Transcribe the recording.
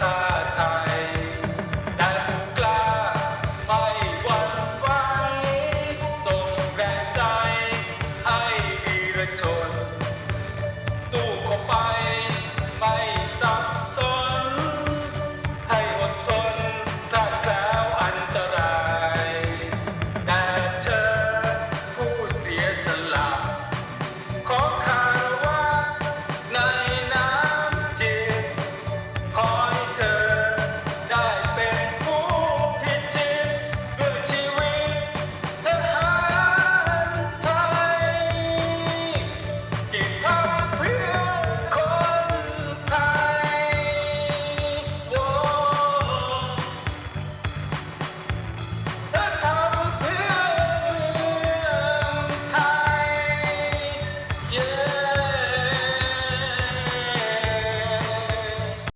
ชาไทยดันกล้าไม่วันไวส่งแรงใจให้วีรชน